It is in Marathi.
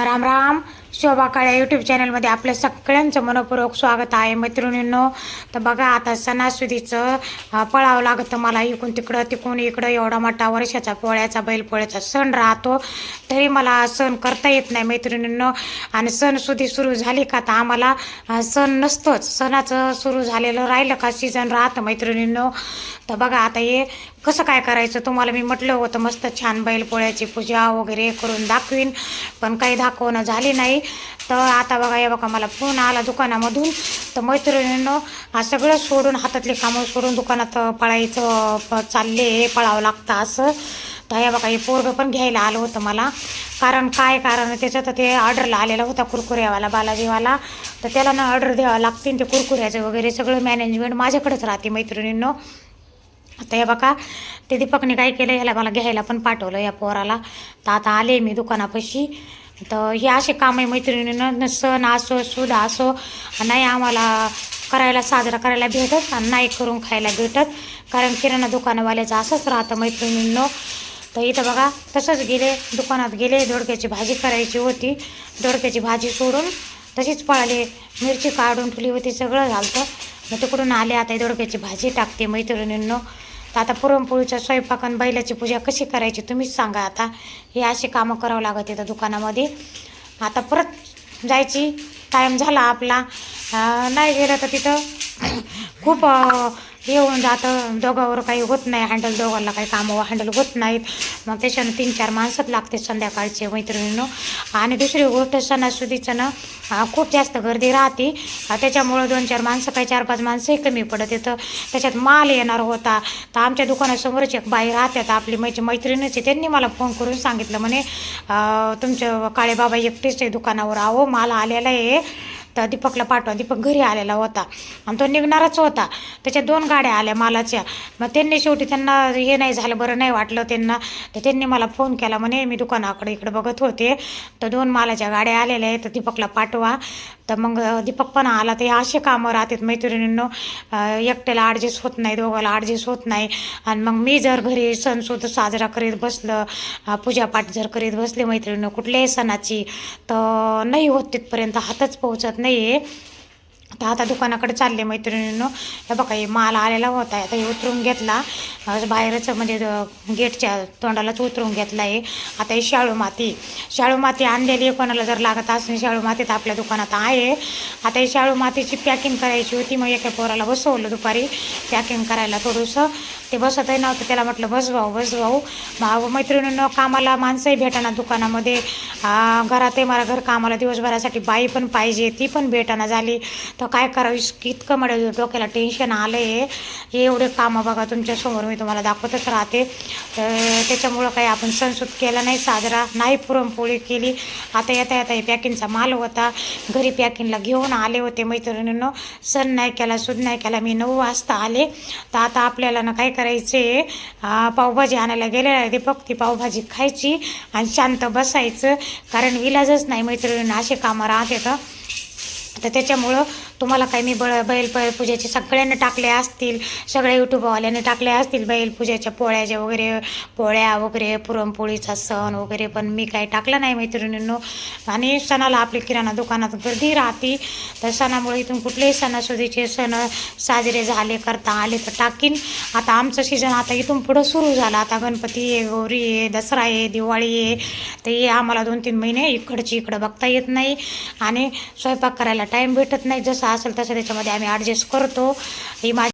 राम राम शोभा काळे यूट्यूब चॅनलमध्ये आपल्या सगळ्यांचं मनपूर्वक स्वागत आहे. मैत्रिणींनो तर बघा आता सणासुदीचं पळावं लागतं मला इकून तिकडं तिकून इकडं. एवढा मोठा वर्षाचा पोळ्याचा बैलपोळ्याचा सण राहतो. तरी मला सण करता येत नाही मैत्रिणींनो. आणि सणसुदी सुरू झाली का तर आम्हाला सण नसतोच. सणाचं सुरू झालेलं राहिलं का सीझन राहतं मैत्रिणींनो. तर बघा आता हे कसं काय करायचं तुम्हाला मी म्हटलं होतं मस्त छान बैलपोळ्याची पूजा वगैरे करून दाखवीन. पण काही दाखवणं झाली नाही. तर आता बघा हे बघा मला फोन आला दुकानामधून. तर मैत्रिणीनं हा सगळं सोडून हातातले कामं सोडून दुकानात पळायचं चालले पळावं लागतं असं. तर हे बघा हे पोरगं पण घ्यायला आलं होतं मला. कारण काय कारण त्याचं तर ते ऑर्डरला आलेला होता कुरकुऱ्यावाला बालाजीवाला. तर त्याला ना ऑर्डर द्यावं लागतील ते कुरकुऱ्याचं वगैरे सगळं मॅनेजमेंट माझ्याकडेच राहते मैत्रिणींनो. आता हे बघा ते दीपकने काय केलं याला मला घ्यायला पण पाठवलं या पोराला. तर आता आले मी दुकानापाशी. तर हे असे काम आहे मैत्रिणीनं सण असो सुद असो नाही आम्हाला करायला साजरा करायला भेटत आणि नाही करून खायला भेटत. कारण किराणा दुकानवाल्याचं असंच राहतं मैत्रिणींनो. तर इथं बघा तसंच गेले दुकानात गेले दोडक्याची भाजी करायची होती. दोडक्याची भाजी सोडून तशीच पळाले. मिरची काढून ठेवली होती सगळं झालं मग तिकडून आले आता दोडक्याची भाजी टाकते मैत्रिणींनो. तर आता पुरणपोळीच्या स्वयंपाकन बैलाची पूजा कशी करायची तुम्हीच सांगा आता. हे अशी कामं करावं लागत इथं दुकानामध्ये. आता परत जायची. टाईम झाला आपला. नाही गेलं तर तिथं खूप येऊन हे होऊन जातं. दोघावर काही होत नाही. हँडल दोघांना काही कामं हँडल होत नाहीत. मग त्याच्यानं तीन चार माणसंच लागते संध्याकाळचे मैत्रिणीनं. आणि दुसरी गोष्ट सणासुदीचं ना खूप जास्त गर्दी राहते. त्याच्यामुळं दोन चार माणसं काही चार पाच माणसंही कमी पडत येतं. त्याच्यात माल येणार होता. तर आमच्या दुकानासमोरच एक बाई राहतात आपली मैत्री मैत्रिणीच आहे. त्यांनी मला फोन करून सांगितलं म्हणे तुमचं काळेबाबा एकटेच आहे दुकानावर. आहो माल आलेला आहे. तर दीपकला पाठवा. दीपक घरी आलेला होता. आणि तो निघणारच होता. त्याच्या दोन गाड्या आल्या मालाच्या. मग त्यांनी शेवटी त्यांना हे नाही झालं बरं नाही वाटलं त्यांना. तर त्यांनी मला फोन केला म्हणे मी दुकानाकडे इकडे बघत होते. तर दोन मालाच्या गाड्या आलेल्या आहेत तर दीपकला पाठवा. तर मग दीपक पण आला तर हे असे कामं राहतात मैत्रिणींनो. एकट्याला ॲडजस्ट होत नाही दोघाला ॲडजस्ट होत नाही. आणि मग मी जर घरी सणसुद्धा साजरा करीत बसलं पूजापाठ जर करीत बसले मैत्रिणीनं कुठल्याही सणाची तर नाही होत तिथपर्यंत हातच पोहोचत नाही आहे तर आता दुकानाकडे चालले मैत्रिणींनो. हे बघा हे माल आलेला होता. आता हे उतरून घेतला. बाहेरच म्हणजे गेटच्या तोंडालाच उतरून घेतला आहे आता हे शाळू माती. शाळू माती आणलेली आहे. कोणाला जर लागत असेल शाळू माती तर आपल्या दुकानात आहे. आता ही शाळू मातीची पॅकिंग करायची होती. मग एका पोराला बसवलं दुपारी. पॅकिंग करायला थोडंसं. ते बसतही नव्हतं त्याला म्हटलं बस भाऊ बस भाऊ. मग कामाला माणसंही भेटाना दुकानामध्ये. घरातही मला घर कामाला दिवसभरासाठी बाई पण पाहिजे ती पण भेटाना झाली. तर काय करावी इतकं म्हणे डोक्याला टेन्शन आलं आहे हे एवढे कामं बघा तुमच्यासमोर मी तुम्हाला दाखवतच राहते. तर त्याच्यामुळं काही आपण सणसूद केला नाही साजरा नाही पुरणपोळी केली. आता येता येता हे पॅकिंगचा माल होता. घरी पॅकिंगला घेऊन आले होते मैत्रिणींनं. सण नाही केला सूद नाही केला मी नऊ वाजता आले. तर आता आपल्याला ना काय करायचे. पावभाजी आणायला गेलेला आहे दीपक ती पावभाजी खायची आणि शांत बसायचं. कारण इलाजच नाही मैत्रिणींना असे कामं राहते तर तर त्याच्यामुळं तुम्हाला काही मी बळ बैल प पूजेचे सगळ्यांना टाकले असतील सगळ्या यूट्यूबवाल्याने टाकले असतील बैल पूजेच्या पोळ्याच्या वगैरे पोळ्या वगैरे पुरणपोळीचा सण वगैरे पण मी काही टाकलं नाही मैत्रिणींनो. आणि सणाला आपली किराणा दुकानात गर्दी राहते तर सणामुळे इथून कुठलेही सणासुदीचे सण साजरे झाले करता आले तर टाकीन. आता आमचं सीझन आता इथून पुढं सुरू झालं. आता गणपती आहे गौरी आहे दसरा आहे दिवाळी आहे तर हे आम्हाला दोन तीन महिने इकडची इकडं बघता येत नाही. आणि स्वयंपाक करायला टाईम भेटत नाही. असेल तसं त्याच्यामध्ये आम्ही ॲडजस्ट करतो. ही माझी